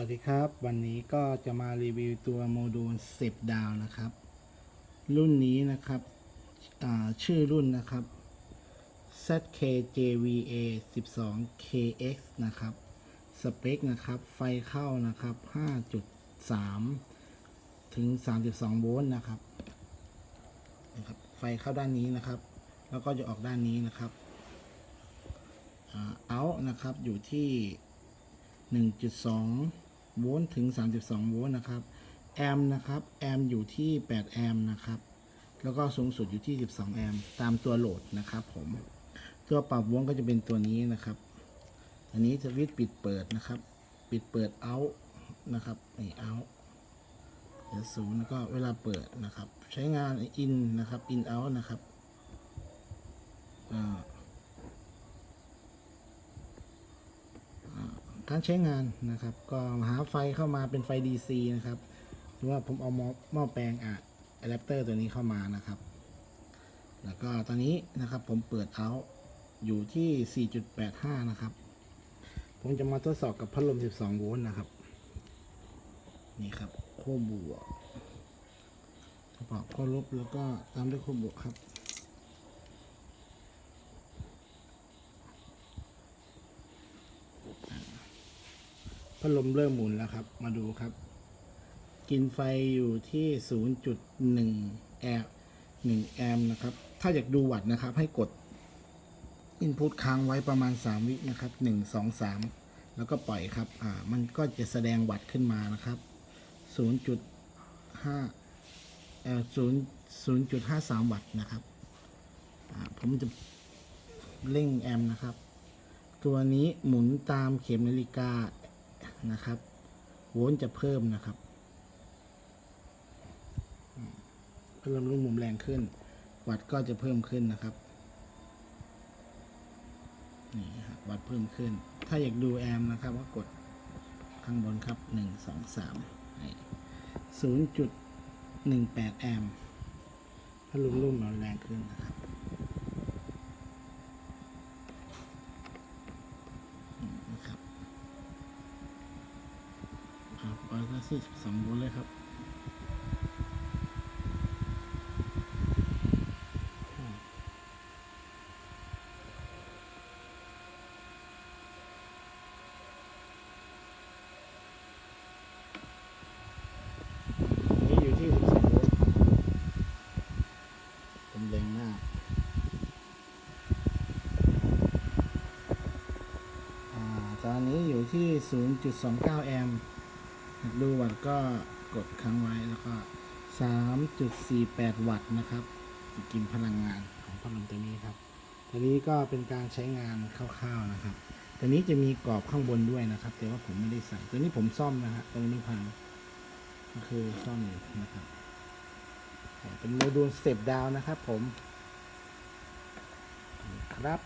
วัสดีครับ วันนี้ก็จะมารีวิวตัวโมดูล 10 ดาวนะครับ รุ่นนี้นะครับชื่อรุ่นนะครับ ZKJVA 12KX นะครับ สเปคนะครับ ไฟเข้านะครับ 5.3 ถึง 32 โวลต์นะครับนะครับ ไฟเข้าด้านนี้นะครับ แล้วก็จะออกด้านนี้นะครับเอานะครับอยู่ที่ 1.2 โวลต์ถึง 32 โวลต์นะครับ แอมป์นะครับ แอมป์อยู่ที่ 8 แอมป์นะครับ แล้วก็สูงสุดอยู่ที่ 12 แอมป์ตามตัวโหลดนะครับผม ตัวปรับวลต์ก็จะเป็นตัวนี้นะครับ อันนี้สวิตช์ปิดเปิดนะครับ ปิดเปิดเอานะครับนี่เอาเดี๋ยวศูนย์แล้วก็เวลาเปิดนะครับ ใช้งานอินนะครับ อินเอานะครับอ่า การใช้งานนะครับ ก็หาไฟเข้ามาเป็นไฟ DC นะครับหรือว่าผมเอาหม้อแปลงอะอะแดปเตอร์ตัวนี้เข้ามานะครับ แล้วก็ตอนนี้นะครับผมเปิดเอาอยู่ที่ 4.85 นะครับ ผมจะมาทดสอบกับพัดลม 12 โวลต์นะครับ นี่ครับขั้วบวกกระเป๋าขั้วลบแล้วก็ตามด้วยขั้วบวกครับ พัดลมเริ่มหมุนแล้วครับ มาดูครับ กินไฟอยู่ที่ 0.1 แอมป์1แอมป์นะครับ ถ้าอยากดูวัตต์นะครับ ให้กด Input ค้างไว้ประมาณ 3 วินะครับ 1 2 3 แล้วก็ปล่อยครับ อ่า มันก็จะแสดงวัตต์ขึ้นมานะครับ 0.5เอ่อ0 0.53 วัตต์นะครับ อ่า ผมจะเร่งแอมป์นะครับ ตัวนี้หมุนตามเข็มนาฬิกา นะครับ โวลต์จะเพิ่มนะครับเพิ่มลูกมุนแรงขึ้น วัตต์ก็จะเพิ่มขึ้นนะครับนี่ครับวัตต์เพิ่มขึ้น ถ้าอยากดูแอมนะครับก็กดข้างบนครับหนึ่งสองสามศูนย์จุดหนึ่งแปดแอมป์ถ้าลุมลุ่มมันแรงขึ้นนะครับครับไปก็ สี่สิบสองโวลต์เลยครับอืมนี่อยู่ที่สิบสองโวลต์ผมเล็งมากอ่าตอนนี้อยู่ที่ 0.29 แอมป์ ดูวัตต์ก็กดค้างไว้แล้วก็ 3.48 วัตต์นะครับกินพลังงานของพัดลมตัวนี้ครับ ตัวนี้ก็เป็นการใช้งานคร่าวๆนะครับ ตัวนี้จะมีกรอบข้างบนด้วยนะครับ แต่ว่าผมไม่ได้ใส่ ตัวนี้ผมซ่อมนะฮะตรงนี้พังก็คือซ่อมอยู่นะครับ เป็นโมดูลสเต็ปดาวนะครับผม ครับ